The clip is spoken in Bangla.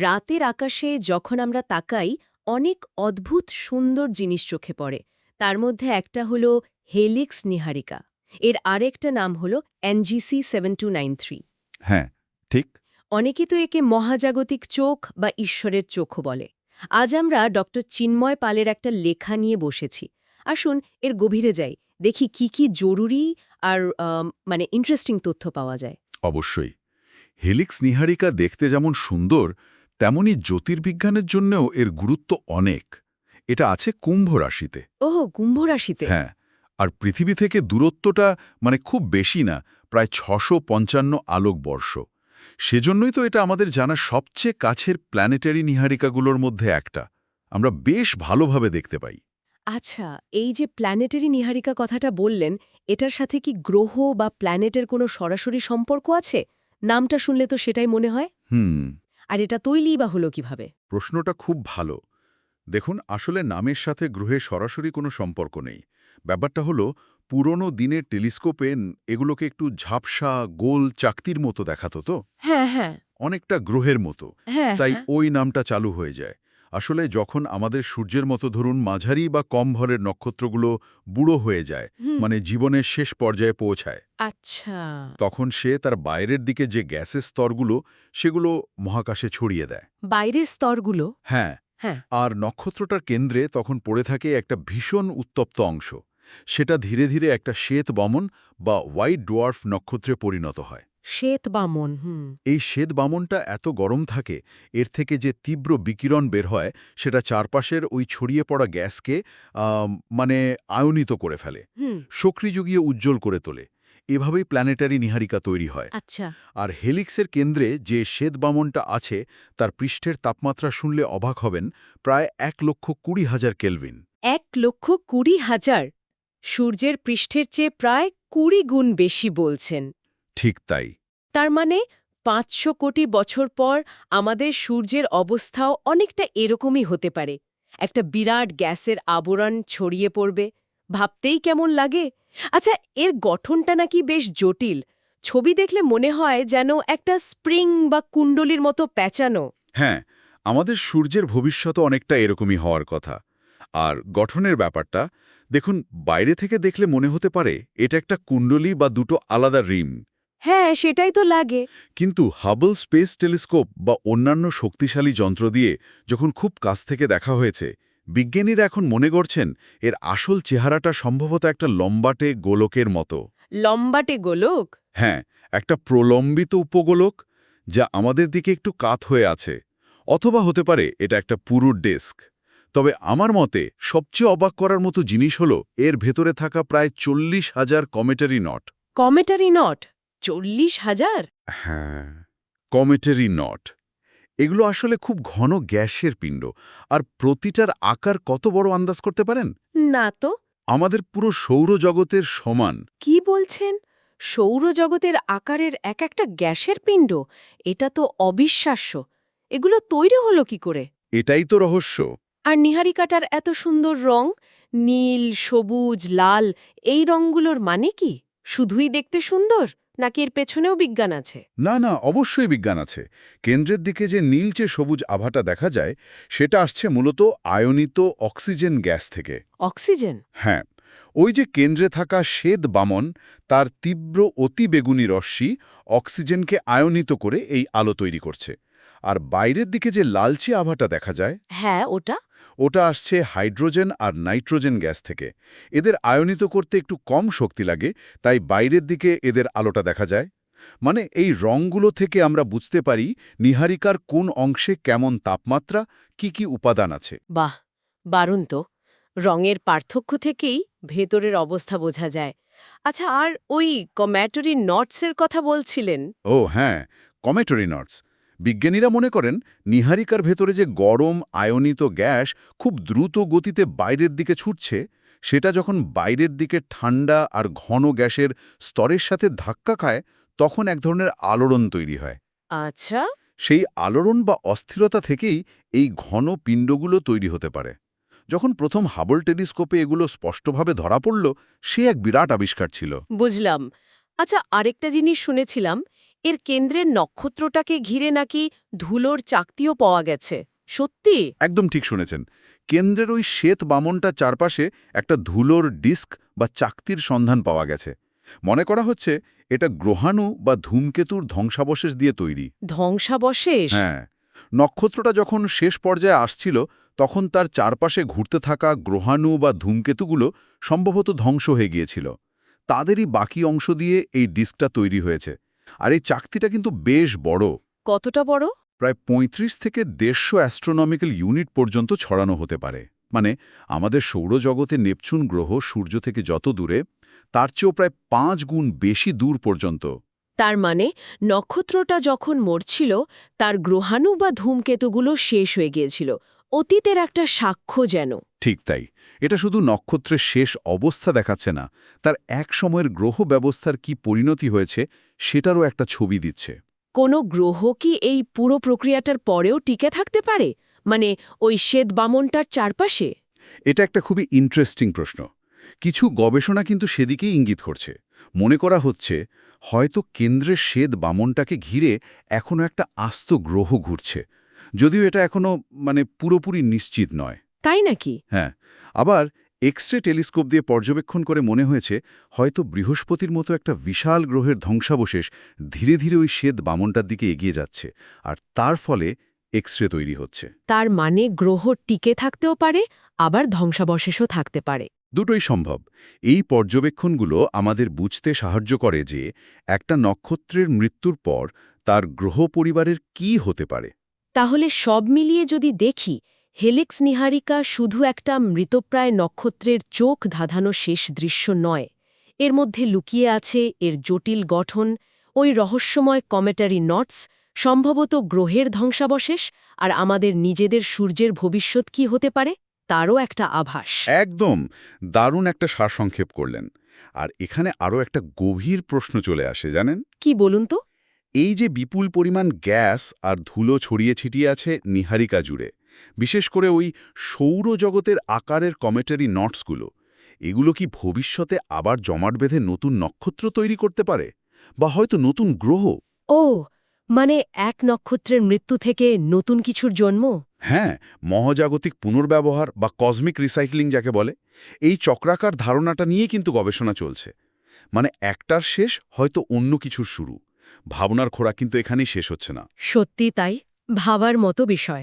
রাতের আকাশে যখন আমরা তাকাই অনেক অদ্ভুত সুন্দর জিনিস চোখে পড়ে। তার মধ্যে একটা হল হেলিক্স নিহারিকা। এর আরেকটা নাম হল NGC seven two nine three. হ্যাঁ ঠিক। অনেকে তো একে মহাজাগতিক চোখ বা ঈশ্বরের চোখও বলে। আজ আমরা ড চিন্ময় পালের একটা লেখা নিয়ে বসেছি। আসুন এর গভীরে যাই। দেখি কি কি জরুরি আর মানে ইন্টারেস্টিং তথ্য পাওয়া যায়। অবশ্যই। হেলিক্স নিহারিকা দেখতে যেমন সুন্দর তেমনি জ্যোতির্বিজ্ঞানের জন্যও এর গুরুত্ব অনেক। এটা আছে কুম্ভ রাশিতে। ওহ কুম্ভ রাশিতে? হ্যাঁ আর পৃথিবী থেকে দূরত্বটা মানে খুব বেশি না প্রায় ছশো পঞ্চান্ন আলোক বর্ষ। সেজন্যই তো এটা আমাদের জানা সবচেয়ে কাছের প্ল্যানেটারি নিহারিকাগুলোর মধ্যে একটা। আমরা বেশ ভালোভাবে দেখতে পাই। আচ্ছা এই যে প্ল্যানেটারি নিহারিকা কথাটা বললেন এটার সাথে কি গ্রহ বা প্ল্যানেটের কোনো সরাসরি সম্পর্ক আছে? নামটা শুনলে তো সেটাই মনে হয়। হুম আর এটা তৈলি বা হলো কীভাবে? প্রশ্নটা খুব ভালো। দেখুন আসলে নামের সাথে গ্রহের সরাসরি কোনো সম্পর্ক নেই। ব্যাপারটা হলো পুরনো দিনের টেলিস্কোপে এগুলোকে একটু ঝাপসা গোল চাকতির মতো দেখাতো তো? হ্যাঁ হ্যাঁ। অনেকটা গ্রহের মতো। হ্যাঁ তাই হ্যাঁ। ওই নামটা চালু হয়ে যায়। আসলে যখন আমাদের সূর্যের মতো ধরুন মাঝারি বা কম ভরের নক্ষত্রগুলো বুড়ো হয়ে যায় মানে জীবনের শেষ পর্যায়ে পৌঁছায় আচ্ছা। তখন সে তার বাইরের দিকে যে গ্যাসের স্তরগুলো সেগুলো মহাকাশে ছড়িয়ে দেয়। বাইরের স্তরগুলো? হ্যাঁ। হ্যাঁ। আর নক্ষত্রটার কেন্দ্রে তখন পড়ে থাকে একটা ভীষণ উত্তপ্ত অংশ। সেটা ধীরে ধীরে একটা শ্বেত বমন বা হোয়াইট ডোয়ার্ফ নক্ষত্রে পরিণত হয়। শ্বেত বামন হুম। এই শ্বেত বামনটা এত গরম থাকে এর থেকে যে তীব্র বিকিরণ বের হয় সেটা চারপাশের ওই ছড়িয়ে পড়া গ্যাসকে মানে আয়নিত করে ফেলে হুম। সক্রি যুগিয়ে উজ্জ্বল করে তোলে। এভাবেই প্ল্যানেটারি নিহারিকা তৈরি হয়। আচ্ছা। আর হেলিক্সের কেন্দ্রে যে শ্বেত বামনটা আছে তার পৃষ্ঠের তাপমাত্রা শুনলে অবাক হবেন প্রায় এক লক্ষ কুড়ি হাজার কেলভিন। এক লক্ষ কুড়ি হাজার? সূর্যের পৃষ্ঠের চেয়ে প্রায় কুড়ি গুণ বেশি বলছেন। ঠিক তাই। তার মানে পাঁচশো কোটি বছর পর আমাদের সূর্যের অবস্থাও অনেকটা এরকমই হতে পারে। একটা বিরাট গ্যাসের আবরণ ছড়িয়ে পড়বে। ভাবতেই কেমন লাগে। আচ্ছা এর গঠনটা নাকি বেশ জটিল। ছবি দেখলে মনে হয় যেন একটা স্প্রিং বা কুণ্ডলির মতো প্যাঁচানো। হ্যাঁ আমাদের সূর্যের ভবিষ্যৎ অনেকটা এরকমই হওয়ার কথা। আর গঠনের ব্যাপারটা দেখুন বাইরে থেকে দেখলে মনে হতে পারে এটা একটা কুণ্ডলী বা দুটো আলাদা রিম। হ্যাঁ সেটাই তো লাগে। কিন্তু হাবল স্পেস টেলিস্কোপ বা অন্যান্য শক্তিশালী যন্ত্র দিয়ে যখন খুব কাছ থেকে দেখা হয়েছে বিজ্ঞানীরা এখন মনে করছেন এর আসল চেহারাটা সম্ভবত একটা লম্বাটে গোলকের মতো। লম্বাটে গোলক? হ্যাঁ একটা প্রলম্বিত উপগোলক যা আমাদের দিকে একটু কাত হয়ে আছে অথবা হতে পারে এটা একটা পুরু ডেস্ক। তবে আমার মতে সবচেয়ে অবাক করার মতো জিনিস হল এর ভেতরে থাকা প্রায় চল্লিশ হাজার কমেটারি নট। কমেটারি নট? চল্লিশ হাজার? হ্যাঁ কমেটারি নট। এগুলো আসলে খুব ঘন গ্যাসের পিণ্ড। আর প্রতিটার আকার কত বড় আন্দাজ করতে পারেন? না তো। আমাদের পুরো সৌরজগতের সমান। কি বলছেন? সৌরজগতের আকারের এক একটা গ্যাসের পিণ্ড? এটা তো অবিশ্বাস্য। এগুলো তৈরি হলো কি করে? এটাই তো রহস্য। আর নিহারিকাটার এত সুন্দর রং? নীল সবুজ লাল এই রংগুলোর মানে কি? শুধুই দেখতে সুন্দর? নাকি এর পেছনেও বিজ্ঞান আছে? না না অবশ্যই বিজ্ঞান আছে। কেন্দ্রের দিকে যে নীলচে সবুজ আভাটা দেখা যায় সেটা আসছে মূলত আয়নিত অক্সিজেন গ্যাস থেকে। অক্সিজেন? হ্যাঁ ওই যে কেন্দ্রে থাকা শ্বেত বামন তার তীব্র অতিবেগুনি রশ্মি অক্সিজেনকে আয়নিত করে এই আলো তৈরি করছে। আর বাইরের দিকে যে লালচে আভাটা দেখা যায় হ্যাঁ ওটা? ওটা আসছে হাইড্রোজেন আর নাইট্রোজেন গ্যাস থেকে। এদের আয়নিত করতে একটু কম শক্তি লাগে তাই বাইরের দিকে এদের আলোটা দেখা যায়। মানে এই রঙগুলো থেকে আমরা বুঝতে পারি নিহারিকার কোন অংশে কেমন তাপমাত্রা কি কি উপাদান আছে। বাহ বারুন তো। রঙের পার্থক্য থেকেই ভেতরের অবস্থা বোঝা যায়। আচ্ছা আর ওই কম্যাটরি নটসের কথা বলছিলেন? ও হ্যাঁ কমেটরি নটস। বিজ্ঞানীরা মনে করেন নিহারিকার ভেতরে যে গরম আয়নিত গ্যাস খুব দ্রুত গতিতে বাইরের দিকে ছুটছে সেটা যখন বাইরের দিকে ঠান্ডা আর ঘন গ্যাসের স্তরের সাথে ধাক্কা খায় তখন এক ধরনের আলোড়ন তৈরি হয়। আচ্ছা। সেই আলোড়ন বা অস্থিরতা থেকেই এই ঘন পিণ্ডগুলো তৈরি হতে পারে। যখন প্রথম হাবল টেলিস্কোপে এগুলো স্পষ্টভাবে ধরা পড়ল সে এক বিরাট আবিষ্কার ছিল। বুঝলাম। আচ্ছা আরেকটা জিনিস শুনেছিলাম এর কেন্দ্রের নক্ষত্রটাকে ঘিরে নাকি ধুলোর চাকতিও পাওয়া গেছে সত্যি? একদম ঠিক শুনেছেন। কেন্দ্রের ওই শ্বেত বামনটার চারপাশে একটা ধুলোর ডিস্ক বা চাকতির সন্ধান পাওয়া গেছে। মনে করা হচ্ছে এটা গ্রহাণু বা ধূমকেতুর ধ্বংসাবশেষ দিয়ে তৈরি। ধ্বংসাবশেষ? হ্যাঁ। নক্ষত্রটা যখন শেষ পর্যায়ে আসছিল তখন তার চারপাশে ঘুরতে থাকা গ্রহাণু বা ধূমকেতুগুলো সম্ভবত ধ্বংস হয়ে গিয়েছিল। তাদেরই বাকি অংশ দিয়ে এই ডিস্কটা তৈরি হয়েছে। আর এই চাকতিটা কিন্তু বেশ বড়। কতটা বড়? প্রায় ৩৫ থেকে দেড়শো অ্যাস্ট্রোনমিক্যাল ইউনিট পর্যন্ত ছড়ানো হতে পারে। মানে আমাদের সৌরজগতে নেপচুন গ্রহ সূর্য থেকে যত দূরে তার চেয়েও প্রায় পাঁচ গুণ বেশি দূর পর্যন্ত। তার মানে নক্ষত্রটা যখন মরছিল তার গ্রহাণু বা ধূমকেতুগুলো শেষ হয়ে গিয়েছিল। অতীতের একটা সাক্ষ্য যেন। ঠিক তাই। এটা শুধু নক্ষত্রের শেষ অবস্থা দেখাচ্ছে না তার এক সময়ের গ্রহ ব্যবস্থার কি পরিণতি হয়েছে সেটারও একটা ছবি দিচ্ছে। কোনো গ্রহ কি এই পুরো প্রক্রিয়াটার পরেও টিকে থাকতে পারে? মানে ওই শ্বেত বামনটার চারপাশে? এটা একটা খুবই ইন্টারেস্টিং প্রশ্ন। কিছু গবেষণা কিন্তু সেদিকেই ইঙ্গিত করছে। মনে করা হচ্ছে হয়তো কেন্দ্রের শ্বেত বামনটাকে ঘিরে এখনও একটা আস্ত গ্রহ ঘুরছে যদিও এটা এখনও মানে পুরোপুরি নিশ্চিত নয়। তাই নাকি? হ্যাঁ আবার এক্স রে টেলিস্কোপ দিয়ে পর্যবেক্ষণ করে মনে হয়েছে হয়তো বৃহস্পতির মতো একটা বিশাল গ্রহের ধ্বংসাবশেষ ধীরে ধীরে ওই শ্বেত বামনটার দিকে এগিয়ে যাচ্ছে আর তার ফলে এক্স রে তৈরি হচ্ছে। তার মানে গ্রহ টিকে থাকতেও পারে আবার ধ্বংসাবশেষও থাকতে পারে। দুটোই সম্ভব। এই পর্যবেক্ষণগুলো আমাদের বুঝতে সাহায্য করে যে একটা নক্ষত্রের মৃত্যুর পর তার গ্রহ পরিবারের কি হতে পারে। তাহলে সব মিলিয়ে যদি দেখি হেলিক্স নিহারিকা শুধু একটা মৃতপ্রায় নক্ষত্রের চোখ ধাঁধানো শেষ দৃশ্য নয়। এর মধ্যে লুকিয়ে আছে এর জটিল গঠন ওই রহস্যময় কমেটারি নটস সম্ভবত গ্রহের ধ্বংসাবশেষ আর আমাদের নিজেদের সূর্যের ভবিষ্যৎ কি হতে পারে তারও একটা আভাস। একদম! দারুণ একটা সারসংক্ষেপ করলেন। আর এখানে আরও একটা গভীর প্রশ্ন চলে আসে জানেন? কি বলুন তো? এই যে বিপুল পরিমাণ গ্যাস আর ধুলো ছড়িয়ে ছিটিয়ে আছে নিহারিকা জুড়ে বিশেষ করে ওই সৌরজগতের আকারের কমেটারি নটসগুলো। এগুলো কি ভবিষ্যতে আবার জমাট বেঁধে নতুন নক্ষত্র তৈরি করতে পারে? বা হয়তো নতুন গ্রহ? ও মানে এক নক্ষত্রের মৃত্যু থেকে নতুন কিছুর জন্ম? হ্যাঁ মহাজাগতিক পুনর্ব্যবহার বা কসমিক রিসাইক্লিং যাকে বলে এই চক্রাকার ধারণাটা নিয়ে কিন্তু গবেষণা চলছে। মানে একটার শেষ হয়তো অন্য কিছুর শুরু। ভাবনার খোরাক কিন্তু এখানেই শেষ হচ্ছে না। সত্যি তাই? ভাবার মতো বিষয়।